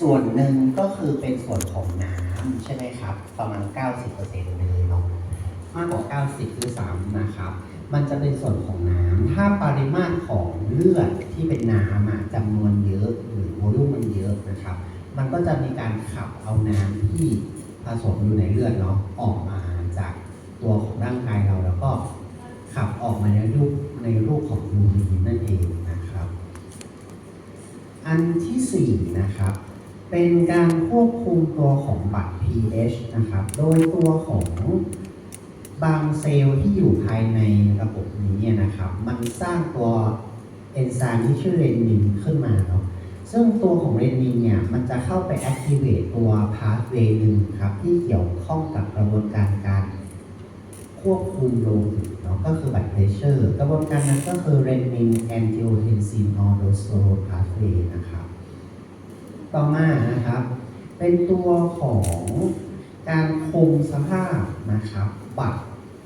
ส่วนหนึ่งก็คือเป็นส่วนของน้ำใช่ไหมครับ ประมาณ 90%เลยเนาะมากกว่า 90คือ3นะครับ มันจะเป็นส่วนของน้ำถ้าปริมาตรของเลือดที่เป็นน้ำอะจำนวนเยอะหรือโวลูมมันเยอะนะครับ มันก็จะมีการขับเอาน้ำที่ผสมอยู่ในเลือดเนาะออกมาจากตัวของร่างกายเราแล้วก็ขับออกมาในรูปในรูปของยูรีนนั่นเองนะครับ อันที่สี่นะครับ เป็นการควบคุมตัวของบัตร pH นะครับ โดยตัวของบางเซลล์ที่อยู่ภายในระบบนี้เนี่ยนะครับ มันสร้างตัวเอนไซม์ที่ชื่อเรนินขึ้นมาเนาะซึ่งตัวของเรนินเนี่ย มันจะเข้าไป activate ตัว pathway หนึ่งครับ ที่เกี่ยวข้องกับกระบวนการการควบคุมโลหิตเนาะก็คือ blood pressure กระบวนการนั้นก็คือ renin angiotensin aldosterone pathway นะครับ ต่อมานะครับ เป็นตัวของการคงสภาพนะครับบัตร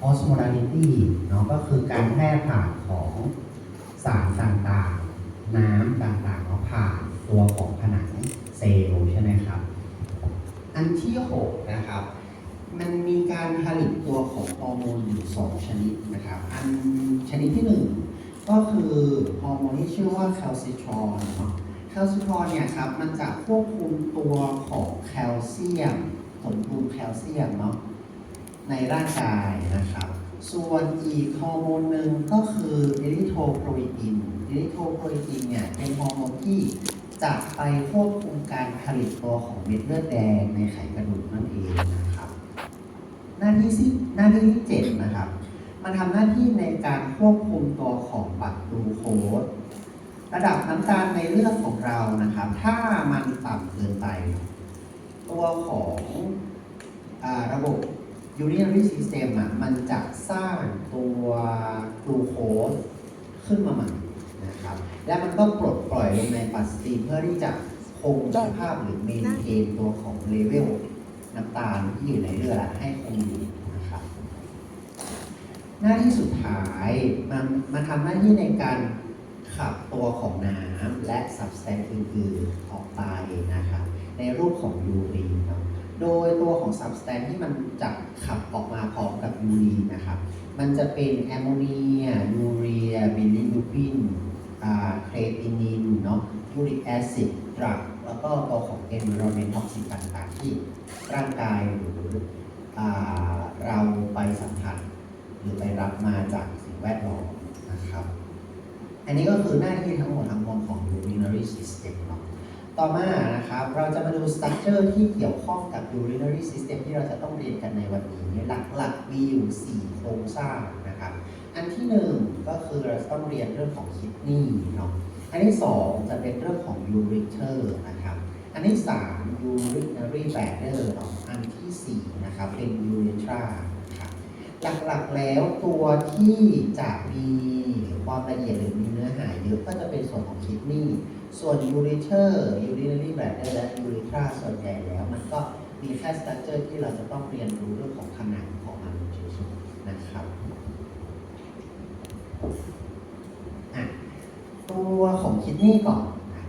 osmolality เนาะก็คือการแพร่ผ่านของสารต่างๆ น้ำต่างๆเนาะผ่านตัวของผนังเซลล์ใช่ไหมครับ อันที่ 6 นะครับ มันมีการผลิตตัวของฮอร์โมนอยู่2ชนิดนะครับ อันชนิดที่ 1 ก็คือฮอร์โมนที่ชื่อว่าแคลซิทรอลเนาะ แคลซิทรอลเนี่ยครับมันจะควบคุมตัวของแคลเซียมสมดุลแคลเซียมเนาะในร่างกายนะครับ ส่วนอีกฮอร์โมนหนึ่งก็คือเอริโทโพรอีนเอริโทโพรอีนเนี่ยเป็นฮอร์โมนที่จะไปควบคุมการผลิตตัวของเม็ดเลือดแดงในไขกระดูกนั่นเองนะครับ หน้าที่สิหน้าที่ที่เจ็ดนะครับ มันทำหน้าที่ในการควบคุมตัวของบัตรกลูโคส ระดับน้ำตาลในเลือดของเรานะครับ ถ้ามันต่ำเกินไป ตัวของอระบบ urinary system อะมันจะสร้างตัวกลูโคสขึ้นมาใหม่นะครับ และมันก็ปลดปล่อยลงในปัสซีเพื่อที่จะคงสภาพหรือเมนเทนตัวของเลเวลน้ำตาลที่อยู่ในเลือดให้คงอยู่นะครับ หน้าที่สุดท้ายมันมันทำหน้าที่ในการ ขับตัวของน้ำและ substance อื่นๆออกไปนะครับในรูปของยูรีนเนาะโดยตัวของ substance ที่มันจะขับออกมาพร้อมกับยูรีนนะครับมันจะเป็นแอมโมเนียยูเรียบิลิรูบินอ่าเครตินินเนาะยูริกแอซิดดรักแล้วก็ตัวของ environment toxic ต่างๆที่ร่างกายหรืออเราไปสัมผัสหรือไปรับมาจากสิ่งแวดล้อมนะครับ อันนี้ก็คือหน้าที่ทั้งหมดทั้งมวลของ urinary system เนาะต่อมานะครับเราจะมาดู structure ที่เกี่ยวข้องกับ urinary system ที่เราจะต้องเรียนกันในวันนี้หลักๆมีอยู่ 4 โครงสร้างนะครับ อันที่ 1 ก็คือเราต้องเรียนเรื่องของ kidney เนาะอันที่ 2 จะเป็นเรื่องของ ureter นะครับ อันที่ 3 urinary bladder เนาะอันทีสี่4 นะครับเป็น urethra หลักๆแล้วตัวที่จะมีความละเอียดหรือมีเนื้อหาเยอะก็จะเป็นส่วนของคิดนีย์ส่วนยูริเทอร์ยูริเนารีแบดและยูริทราส่วนใหญ่แล้ว มันก็มีแค่สตัคเจอร์ที่เราจะต้องเรียนรู้เรื่องของผนังของมันเฉยๆนะครับตัวของคิดนีย์ก่อนนะ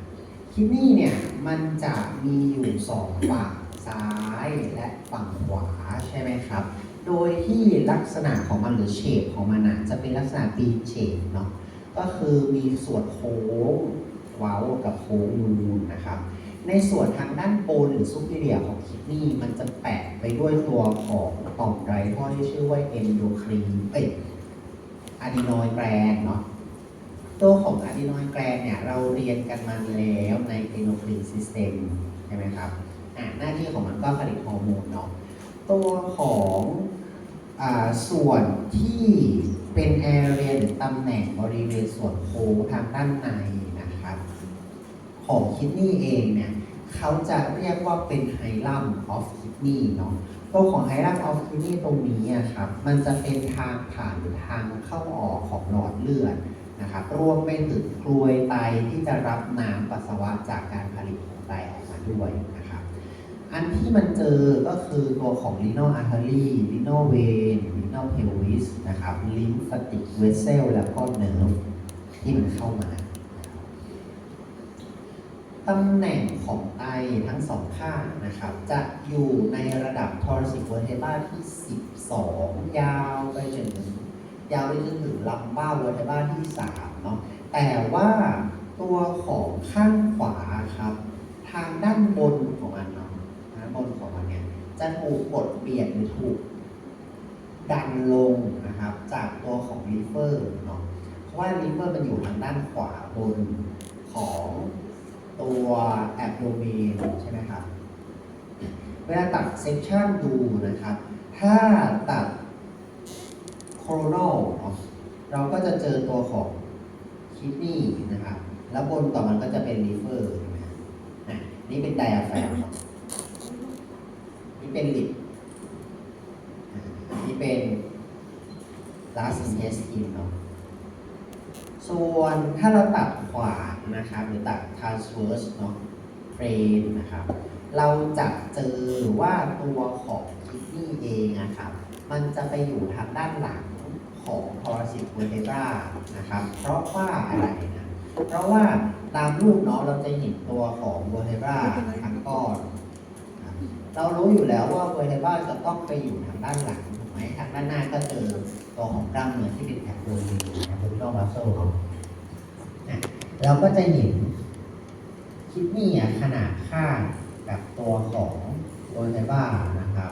คิดนีย์เนี่ยมันจะมีอยู่สองฝั่งซ้ายและฝั่งขวาใช่ไหมครับ โดยที่ลักษณะของมันหรือเฉดของมันอะจะเป็นลักษณะปีนเฉดเนาะก็คือมีส่วนโค้งเว้ากับโค้งนูนนะครับ ในส่วนทางด้านบนหรือซุปเปอร์เรียของคิดนี่มันจะแปะไปด้วยตัวของต่อมไรท่อที่ชื่อว่าเอนโดครีนเอ้ยอะดีนอยแกรนเนาะตัวของอะดีนอยแกรนเนี่ยเราเรียนกันมาแล้วในเอนโดครีนซิสเต็มใช่ไหมครับอะหน้าที่ของมันก็ผลิตฮอร์โมนเนาะ ตัวของอส่วนที่เป็นแอเรียหรือตำแหน่งบริเวณส่วนโค้งทางด้านในนะครับ ของคิดนี่เองเนี่ยเขาจะเรียกว่าเป็นไฮลัมออฟคิดนี่เนาะตัวของไฮลัมออฟคิดนี่ตรงนี้อะครับ มันจะเป็นทางผ่านหรือทางเข้าออกของหลอดเลือดนะครับรวมไปถึงกลวยไตที่จะรับน้ำปัสสาวะจากการผลิตของไตออกมาด้วยนะ อันที่มันเจอก็คือตัวของ renal artery renal vein renal pelvis นะครับ lymphatic vessel แล้วก็ nerve ที่มันเข้ามาตำแหน่งของไตทั้งสองข้างนะครับ จะอยู่ในระดับทอร์ซิกเวอร์เทบาที่ 12 ยาวไปจนถึงยาวไปจนถึงลำบ้าเวอร์เทบาที่ 3 เนาะแต่ว่าตัวของข้างขวาครับ ทางด้านบนของมัน จะถูกกดเปลี่ยนหรือถูกดันลงนะครับ จากตัวของลีเฟอร์เนาะเพราะว่าลีเฟอร์มันอยู่ทางด้านขวาบนของตัวแอบโดเมนใช่ไหมครับ เวลาตัดเซกชันดูนะครับ ถ้าตัดโครโนลเนาะเราก็จะเจอตัวของคิดนี่นะครับ แล้วบนต่อมันก็จะเป็นลีเฟอร์นะอะนี่เป็นไดอะแฟรม เป็นลิปอ่าอันนี้เป็น last intestine เนาะส่วนถ้าเราตัดขวางนะครับ หรือตัด transverse เนาะ plane นะครับ เราจะเจอว่าตัวของคิดนี่เองนะครับ มันจะไปอยู่ทางด้านหลังของ thoracic vertebra นะครับ เพราะว่าอะไรนะ เพราะว่าตามรูปเนาะเราจะเห็นตัวของ vertebra ทั้งก้อน เรารู้อยู่แล้วว่าเวอร์เทบาจะต้องไปอยู่ทางด้านหลังถูกไหมทางด้านหน้าก็เจอตัวของกล้ามเนื้อที่เป็นแอบโดมินแอบโดมินอลมัสเซลเราก็จะเห็นคิดนี่ขนาดข้างกับตัวของเวอร์เทบานะครับ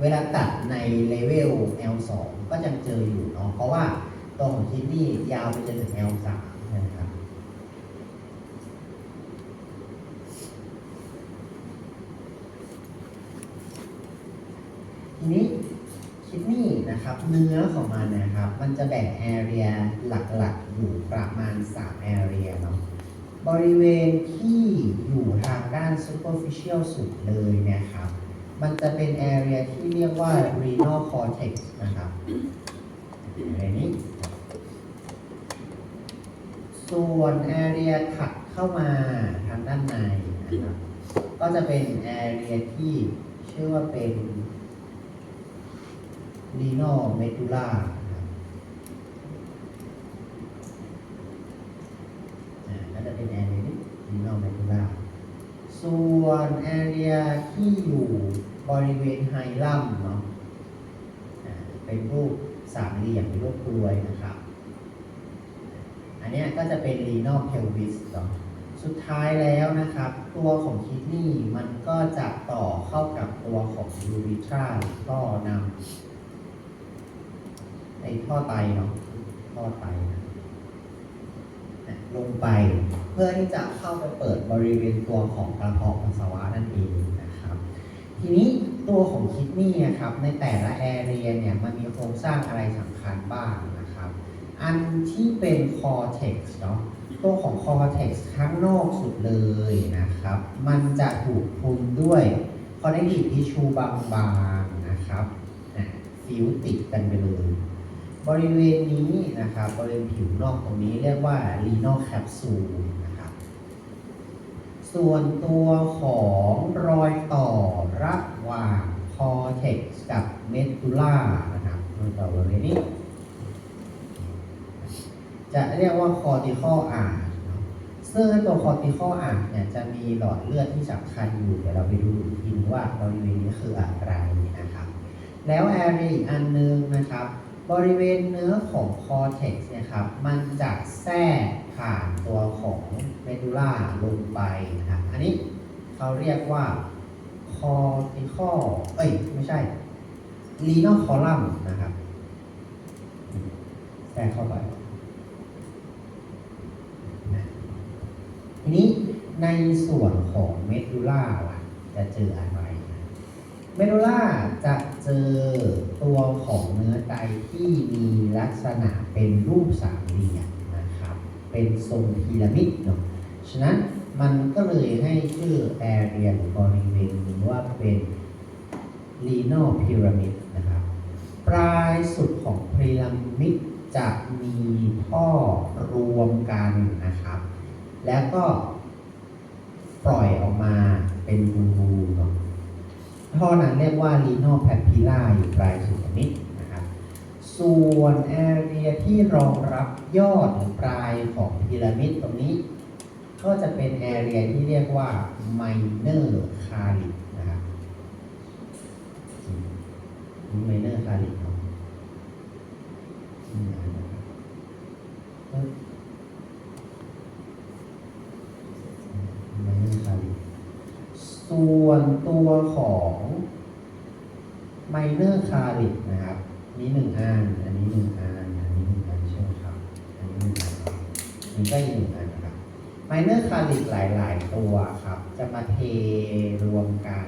เวลาตัดในเลเวล L2 ก็ยังเจออยู่เนาะเพราะว่าตัวของคิดนี่ยาวไปจนถึง L3 นะครับ ทีนี้คิดนี่นะครับ เนื้อของมันนะครับ มันจะแบ่งแอเรียหลักๆ อยู่ประมาณ3แอเรียเนาะบริเวณที่อยู่ทางด้าน superficial สุดเลยเนะครับ มันจะเป็นแอเรียที่เรียกว่า renal cortex นะครับแอเรียนี้ ส่วนแอเรียถัดเข้ามาทางด้านในนะครับ ก็จะเป็นแอเรียที่ชื่อว่าเป็น ลีโนเมดูล่าก็จะเป็นแอเรียนี้ลีโนเมดูล่าส่วนแอเรียที่อยู่บริเวณไฮลัมเนาะเป็นรูปสามเหลี่ยมหรือรูปกลวยนะครับ อันนี้ก็จะเป็นลีโนเพลวิสเนาะสุดท้ายแล้วนะครับ ตัวของคิดนี่มันก็จะต่อเข้ากับตัวของยูริทราก็นำ ในท่อไตเนาะท่อไตนะลงไปเพื่อที่จะเข้าไปเปิดบริเวณตัวของกระเพาะปัสสาวะนั่นเองนะครับ ทีนี้ตัวของคิดนี่นะครับ ในแต่ละแอเรียเนี่ยมันมีโครงสร้างอะไรสำคัญบ้างนะครับ อันที่เป็นคอเท็กซ์เนาะตัวของคอเท็กซ์ข้างนอกสุดเลยนะครับ มันจะถูกคลุมด้วยคอนเนคทีฟทิชชูบางๆนะครับ ฟิวติดกันไปเลย บริเวณนี้นะครับบริเวณผิวนอกตรงนี้เรียกว่า renal capsule นะครับส่วนตัวของรอยต่อระหว่าง cortex กับ medulla นะครับรอยต่อบริเวณนี้ จะเรียกว่า cortical arch เนอะซึ่งตัว cortical arch เนี่ยจะมีหลอดเลือดที่สำคัญอยู่เดี๋ยวเราไปดูอีกทีว่าบริเวณนี้คืออะไรนะครับ แล้วแอเรียอีกอันนึงนะครับ บริเวณเนื้อของคอเท็กซ์นี่ยครับ มันจะแทรกผ่านตัวของเมดูล่าลงไปนะครับ อันนี้เขาเรียกว่าคอติคอเอ้ย ไม่ใช่ลีนอคอลัมนะครับ แทรกเข้าไป ทีนี้ในส่วนของเมดูล่าล่ะ จะเจออะไร เมดูล่าจะเจอตัวของเนื้อไตที่มีลักษณะเป็นรูปสามเหลี่ยมนะครับ เป็นทรงพีระมิดเนาะ ฉะนั้นมันก็เลยให้ชื่อแอเรียหรือบริเวณนี้ว่าเป็น renal pyramid นะครับ ปลายสุดของพีระมิดจะมีท่อรวมกันนะครับ แล้วก็ปล่อยออกมาเป็นบูๆเนาะ ท่อนั้นเรียกว่า renal papilla อยู่ปลายสุดนิดนะครับส่วนแอเรียที่รองรับยอดหรือปลายของพีระมิดตรงนี้ ก็จะเป็นแอเรียที่เรียกว่า minor caric นะครับ minor c a r i เนาะนี่นะครับปึ๊บ minor calyx ส่วนตัวของ minor calyx นะครับ นี่หนึ่งอัน อันนี้หนึ่งอัน อันนี้หนึ่งอันใช่ไหมครับ อันนี้หนึ่งอันเนาะอันนี้ก็อีกหนึ่งอันนะครับ minor calyx หลาย ๆ ตัวครับ จะมาเทรวมกัน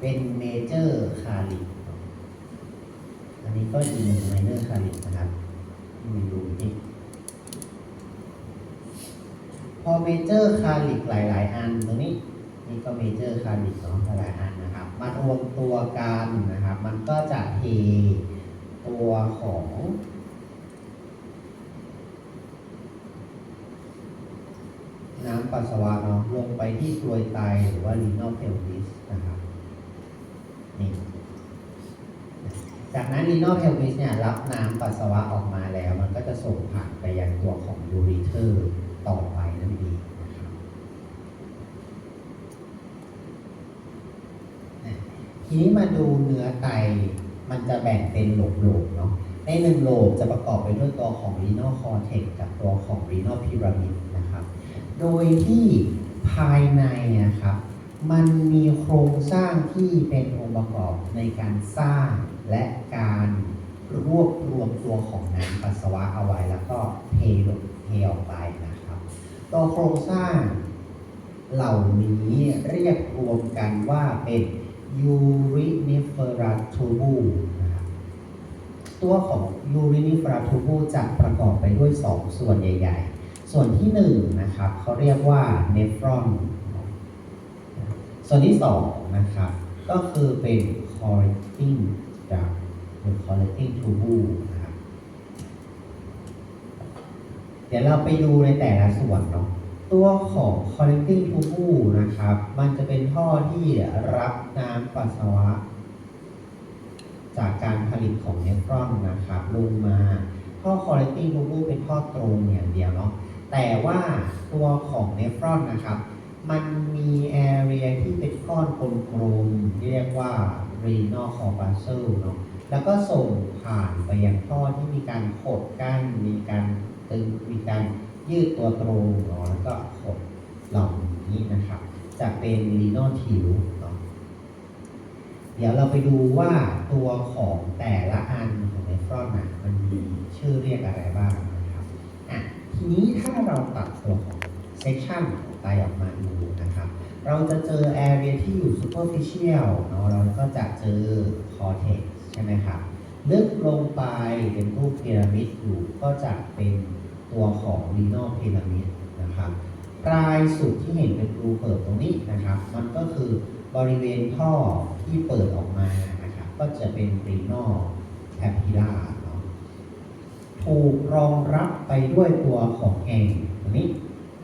เป็น major calyx เนาะอันนี้ก็อีกหนึ่ง minor calyx นะครับที่มีรูนี่ พอเมเจอร์คาลิกหลาย ๆ อันตรงนี้นี่ก็เมเจอร์คาลิกเนาะหลายๆอันนะครับมารวมตัวกันนะครับ มันก็จะเทตัวของน้ำปัสสาวะเนาะลงไปที่กรวยไตหรือว่า renal pelvis นะครับนี่จากนั้น renal pelvis เนี่ยรับน้ำปัสสาวะออกมาแล้ว มันก็จะส่งผ่านไปยังตัวของ ureter ต่อไปนั่นเองนะครับอะ ทีนี้มาดูเนื้อไตมันจะแบ่งเป็นโหลบๆเนาะในหนึ่งโหลบจะประกอบไปด้วยตัวของ renal cortex กับตัวของ renal pyramid นะครับ โดยที่ภายในนะครับมันมีโครงสร้างที่เป็นองค์ประกอบในการสร้างและการรวบรวมตัวของน้ำปัสสาวะเอาไว้แล้วก็เทลงเทออกไปนะครับตัวโครงสร้างเหล่านี้เรียกรวมกันว่าเป็น uriniferous tubule นะครับตัวของ uriniferous tubule จะประกอบไปด้วย 2 ส่วนใหญ่ ๆ ส่วนที่1นะครับเขาเรียกว่า nephron ส่วนที่2นะครับก็คือเป็น collecting duct หรือ collecting tubule นะครับ เดี๋ยวเราไปดูในแต่ละส่วนเนาะ ตัวของ collecting tubule นะครับ มันจะเป็นท่อที่รับน้ำปัสสาวะ จากการผลิตของเนฟรอนนะครับ ลงมา ท่อ collecting tubule เป็นท่อตรงอย่างเดียวเนาะ แต่ว่าตัวของเนฟรอนนะครับ มันมี area ที่เป็นก้อนกลมๆเรียกว่า renal corpuscle เนาะ แล้วก็ส่งผ่านไปยังท่อที่มีการขดกั้น มีการตึง มีการ ยืดตัวตรงเนาะแล้วก็ขดเหล่านี้นะครับ จะเป็น renal tube เนาะเดี๋ยวเราไปดูว่าตัวของแต่ละอันของเนฟรอนน่ะมันมีชื่อเรียกอะไรบ้างนะครับอะทีนี้ถ้าเราตัดตัวของ section ของไตออกมาดูนะครับ เราจะเจอ area ที่อยู่ superficial เนาะเราก็จะเจอ cortex ใช่ไหมครับ ลึกลงไปเป็นรูปพีระมิดอยู่ก็จะเป็น ตัวของ renal pyramid นะครับปลายสุดที่เห็นเป็นรูเปิดตรงนี้นะครับ มันก็คือบริเวณท่อที่เปิดออกมานะครับ ก็จะเป็น renal papilla เนาะถูกรองรับไปด้วยตัวของแองตรงนี้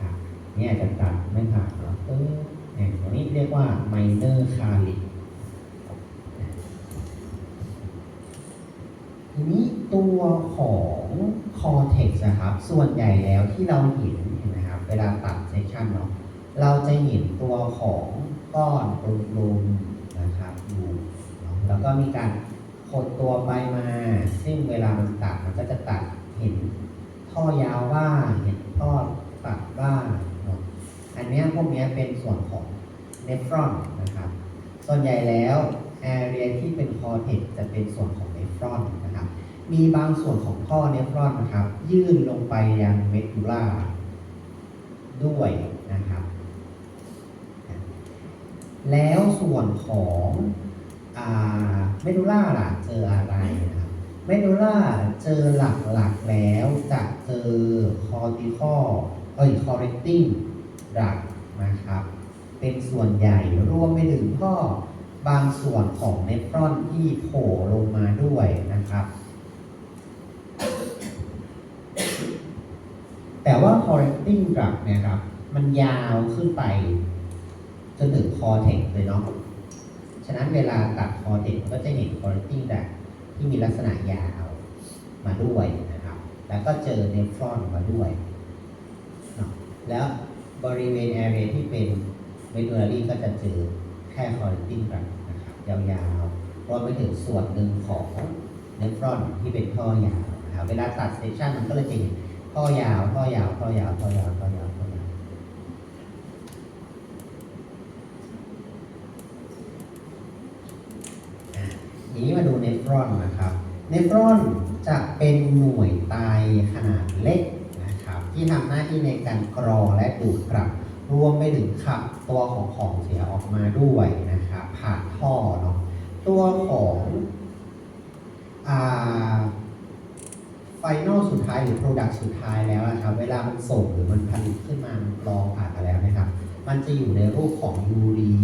อะเนี่ยจะตัดไม่ขาดเนาะเออแองตรงนี้เรียกว่า minor calyx ทีนี้ตัวของ cortex นะครับ ส่วนใหญ่แล้วที่เราเห็นนไหมครับ เวลาตัด section เนาะ เราจะเห็นตัวของก้อนกลมๆนะครับอยู่แล้วก็มีการขดตัวไปมา ซึ่งเวลามันตัดมันก็จะตัดเห็นท่อยาวบ้างเห็นท่อตัดบ้างเนาะ อันนี้พวกนี้เป็นส่วนของเนฟรอนนะครับ ส่วนใหญ่แล้วแอเรียที่เป็นคอเทกจะเป็นส่วนของเนฟรอน มีบางส่วนของท่อเนฟรอนนะครับ ยื่นลงไปยังเมดูล่าด้วยนะครับ แล้วส่วนของเมดูล่าล่ะเจออะไรนะครับเมดูล่าเจอหลักๆแล้วจะเจอคอติคอเอ้ยคอเรกติ้งดักนะครับ เป็นส่วนใหญ่รวมไปถึงท่อบางส่วนของเนฟรอนที่โผล่ลงมาด้วยนะครับ แต่ว่า correcting drug เนี่ยครับ มันยาวขึ้นไป จนถึง cortex เลยเนาะฉะนั้นเวลาตัด cortex ก็จะเห็น correcting drug ที่มีลักษณะยาวมาด้วยนะครับ แล้วก็เจอเนฟรอนมาด้วย แล้วบริเวณแอเรียที่เป็นเมดูลารีก็จะเจอแค่คอร์ตินกันนะครับ ยาวๆรวมไปถึงส่วนหนึ่งของเนฟรอนที่เป็นท่อยาวนะครับเวลาตัดเซสชันมันก็เลยจะเห็น ท่อยาวท่อยาวท่อยาวท่อยาวท่อยาวท่อยาวทีนี้มาดูเนฟรอนนะครับ เนฟรอนจะเป็นหน่วยไตขนาดเล็กนะครับ ที่ทำหน้าที่ในการกรองและดูดกลับรวมไปถึงขับตัวของของเสียออกมาด้วยนะครับผ่านท่อเนาะตัวของอ่า นอลสุดท้ายหรือโปรดักต์สุดท้ายแล้วนะครับ เวลามันส่งหรือมันผลิตขึ้นมามันกรองผ่านมาแล้วนะครับ มันจะอยู่ในรูปของยูรี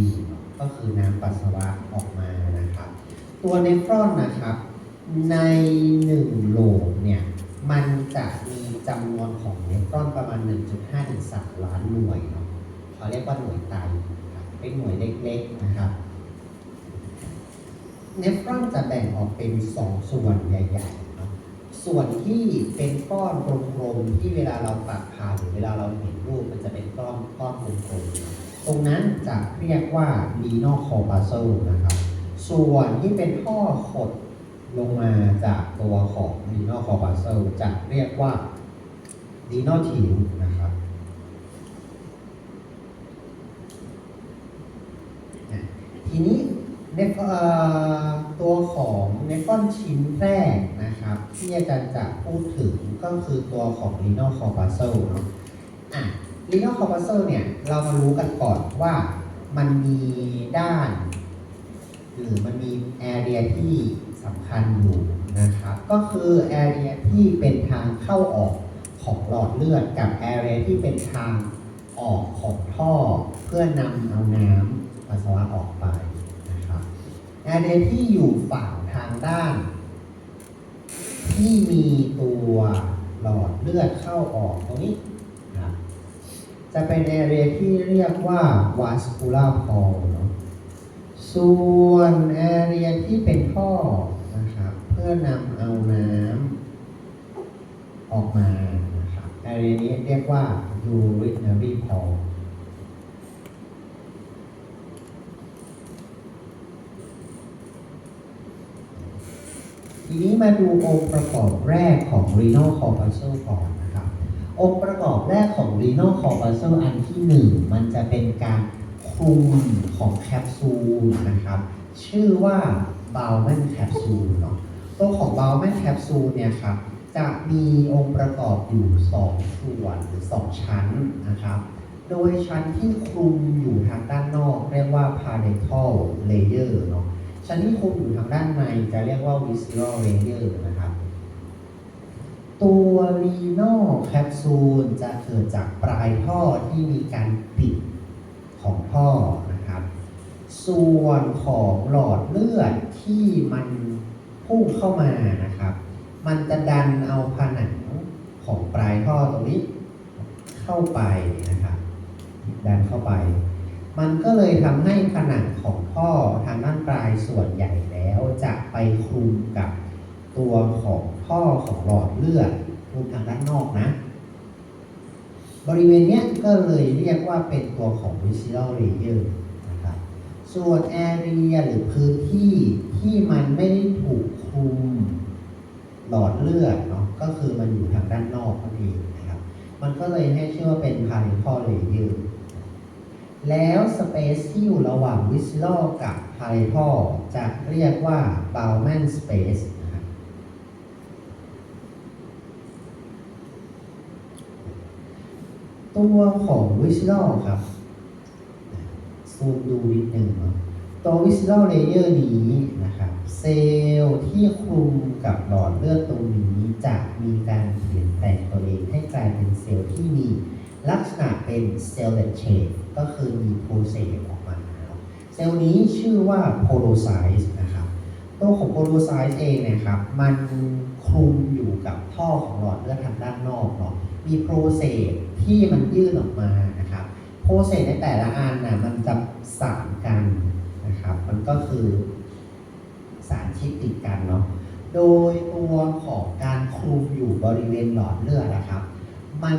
ก็คือน้ำปัสสาวะออกมานะครับ ตัวเนฟรอนนะครับ ในหนึ่งโหลเนี่ยมันจะมีจำนวนของเนฟรอนประมาณ 1.5ถึง3ล้านหน่วยเนาะเขาเรียกว่าหน่วยไตเป็นหน่วยเล็กๆนะครับเนฟรอนจะแบ่งออกเป็น 2 ส่วนใหญ่ ๆ ส่วนที่เป็นก้อนกลมๆที่เวลาเราตัดผ่านหรือเวลาเราเห็นรูปมันจะเป็นก้อนก้อนกลมๆตรงนั้นจะเรียกว่า renal corpuscle นะครับ ส่วนที่เป็นท่อขดลงมาจากตัวของ renal corpuscle จะเรียกว่า renal tube นะครับทีนี้ เนฟเอ่อตัวของเนฟอนชิ้นแรกนะครับ ที่อาจารย์จะพูดถึงก็คือตัวของ renal corpuscle เนาะอะ renal corpuscle เนี่ยเรามารู้กันก่อนว่ามันมีด้าน หรือมันมีแอเรียที่สำคัญอยู่นะครับ ก็คือแอเรียที่เป็นทางเข้าออกของหลอดเลือดกับแอเรียที่เป็นทางออกของท่อเพื่อนำเอาน้ำปัสสาวะออกไป แอเรียที่อยู่ฝั่งทางด้าน ที่มีตัวหลอดเลือดเข้าออกตรงนี้นะจะเป็นแอเรียที่เรียกว่า vascular pole เนาะส่วนแอเรียที่เป็นท่อนะครับเพื่อนำเอาน้ำออกมานะครับแอเรียนี้เรียกว่า urinary pole ทีนี้มาดูองค์ประกอบแรกของ renal corpuscle ก่อนนะครับ องค์ประกอบแรกของ renal corpuscle อันที่หนึ่งมันจะเป็นการคลุมของแคปซูลนะครับ ชื่อว่า Bowman capsule เนาะตัวของ Bowman capsule เนี่ยครับจะมีองค์ประกอบอยู่ 2 ส่วนหรือ 2 ชั้นนะครับ โดยชั้นที่คลุมอยู่ทางด้านนอก เรียกว่า parental layer เนาะ ชั้นที่คุมอยู่ทางด้านในจะเรียกว่า visceral layer นะครับ ตัว renal capsule จะเกิดจากปลายท่อที่มีการปิดของท่อนะครับ ส่วนของหลอดเลือดที่มันพุ่งเข้ามานะครับ มันจะดันเอาผนังของปลายท่อตรงนี้เข้าไปนะครับ ดันเข้าไป มันก็เลยทำให้ผนังของท่อทางด้านปลายส่วนใหญ่แล้วจะไปคลุมกับตัวของท่อของหลอดเลือดคลุมทางด้านนอกนะ บริเวณเนี้ยก็เลยเรียกว่าเป็นตัวของ visceral layer นะครับส่วน area หรือพื้นที่ที่มันไม่ได้ถูกคลุมหลอดเลือดเนาะก็คือมันอยู่ทางด้านนอกนั่นเองนะครับ มันก็เลยให้ชื่อว่าเป็น parental layer แล้วสเปซที่อยู่ระหว่าง visceral กับ parental จะเรียกว่า Bowman space นะครับตัวของ visceral ครับซูมดูนิดหนึ่งเนาะตัว visceral layer นี้นะครับเซลล์ที่คลุมกับหลอดเลือดตรงนี้จะมีการเปลี่ยนแปลงตัวเองให้กลายเป็นเซลล์ที่มี ลักษณะเป็น celled shape ก็คือมีโพเซลออกมาเนาะเซลล์นี้ชื่อว่า podocyte นะครับตัวของโพโดไซต์เองเนะครับมันคลุมอยู่กับท่อของหลอดเลือดทางด้านนอกเนาะมีโปรเซสที่มันยื่นออกมานะครับโปรเซสในแต่ละอันนะมันจะสานกันนะครับมันก็คือสารชิดติดกันเนาะโดยตัวของการคลุมอยู่บริเวณหลอดเลือดนะครับ มัน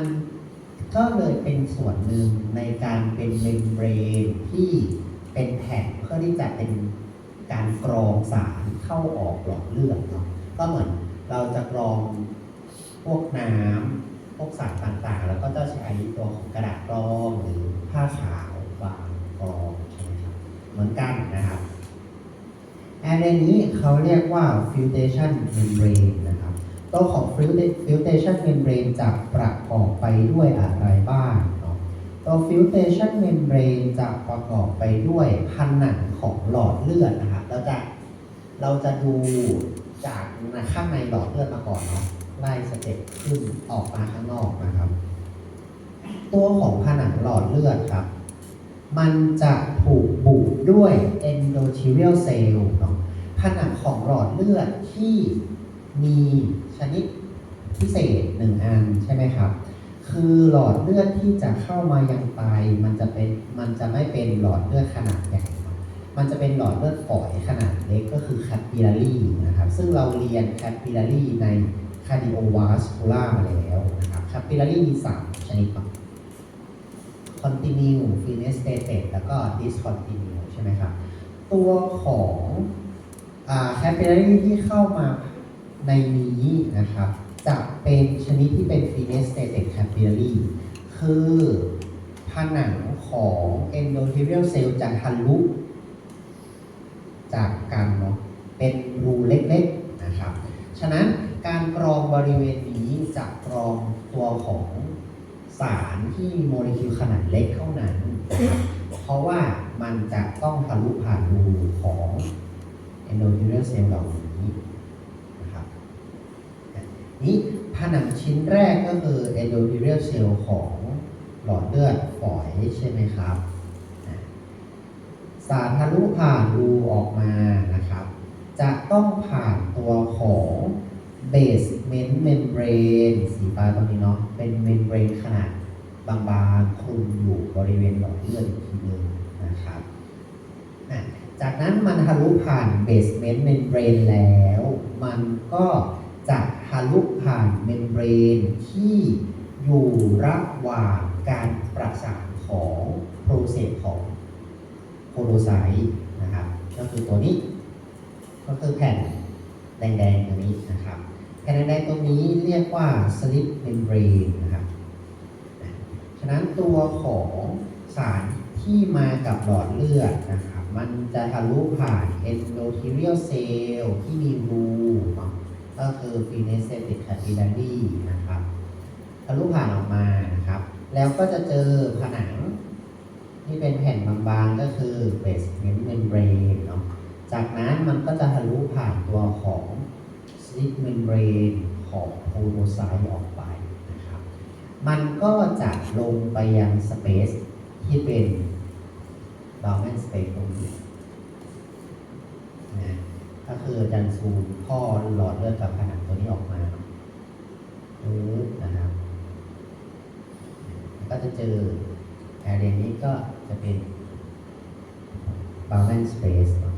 ก็เลยเป็นส่วนหนึ่งในการเป็นเมมเบรนที่เป็นแผ่นเพื่อที่จะเป็นการกรองสารเข้าออกหลอดเลือดเนาะก็เหมือนเราจะกรองพวกน้ำพวกสารต่างๆ แล้วก็จะใช้ตัวของกระดาษกรองหรือผ้าขาววางกรองใช่ไหมครับเหมือนกันนะครับแอเรียนี้เขาเรียกว่า filtration membrane นะครับ ตัวของ filtra- filtration membrane จะประกอบไปด้วยอะไรบ้างเนาะตัว filtration membrane จะประกอบไปด้วยผนังของหลอดเลือดนะครับเราจะเราจะดูจากข้างในหลอดเลือดมาก่อนเนาะไล่สเต็ปขึ้นออกมาข้างนอกนะครับ ตัวของผนังหลอดเลือดครับ มันจะถูกบุด้วย endothelial cell เนาะผนังของหลอดเลือดที่ มีชนิดพิเศษหนึ่งอันใช่ไหมครับ คือหลอดเลือดที่จะเข้ามายังไตมันจะเป็นมันจะไม่เป็นหลอดเลือดขนาดใหญ่ มันจะเป็นหลอดเลือดฝอยขนาดเล็กก็คือ capillary นะครับ ซึ่งเราเรียน capillary ใน cardiovascular มาแล้วนะครับ capillary มีสามชนิดเนาะ continue fenestrated แล้วก็ discontinue ใช่ไหมครับ ตัวของอ่า capillary ที่เข้ามา ในนี้นะครับ จะเป็นชนิดที่เป็น fenestrated capillary คือผนังของ endothelial cell จะทะลุจากกันเนาะเป็นรูเล็กๆนะครับ ฉะนั้นการกรองบริเวณนี้จะกรองตัวของสารที่มีโมเลกุลขนาดเล็กเท่านั้น เพราะว่ามันจะต้องทะลุผ่านรูของ endothelial cell เหล่านี้ นี้ผนังชิ้นแรกก็คือ endothelial cell ของหลอดเลือดฝอยใช่ไหมครับ สารทะลุผ่านรูออกมานะครับ จะต้องผ่านตัวของ basement membrane สีฟ้าตรงนี้เนาะเป็น membrane ขนาดบางๆคลุมอยู่บริเวณหลอดเลือดอีกทีหนึงนะครับจากนั้นมันทะลุผ่าน basement membrane แล้ว มันก็จะะลุผ่าน membrane ที่อยู่ระหว่างการประสานของ process ของโคโดไซต์นะครับ ก็คือตัวนี้ ก็คือแผ่นแดงๆตรงนี้นะครับแผ่นแดงๆตรงนี้เรียกว่า slip membrane นะครับ ฉะนั้นตัวของสารที่มากับหลอดเลือดนะครับ มันจะทะลุผ่าน endothelial cell ที่มีรูเนาะ ก็คือ fenestrated capillary นะครับทะลุผ่านออกมานะครับ แล้วก็จะเจอผนังที่เป็นแผ่นบางๆ ก็คือ basement membrane เนาะจากนั้นมันก็จะทะลุผ่านตัวของ slit membrane ของโพโลไซต์ออกไปนะครับ มันก็จะลงไปยัง space ที่เป็น Bowman space ตรงนี้นะ ก็คืออาจารย์ซูมข้อหลอดเลือดกับผนังตัวนี้ออกมาปึ๊บนะครับก็จะเจอแอเรียนี้ก็จะเป็น Bowman space เนอะ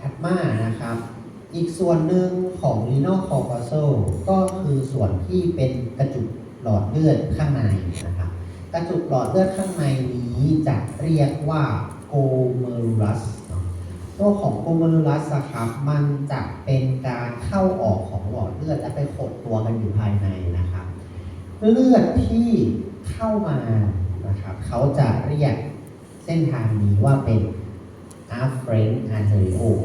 ถัดมานะครับ อีกส่วนหนึ่งของ renal corpuscle ก็คือส่วนที่เป็นกระจุกหลอดเลือดข้างในนะครับ กระจุกหลอดเลือดข้างในนี้จะเรียกว่า glomerulus ตัวของกรุงมนุรัสครับมันจะเป็นการเข้าออกของหลอดเลือดและไปขดตัวกันอยู่ภายในนะครับ เลือดที่เข้ามานะครับเขาจะเรียกเส้นทางนี้ว่าเป็น afferent arteriole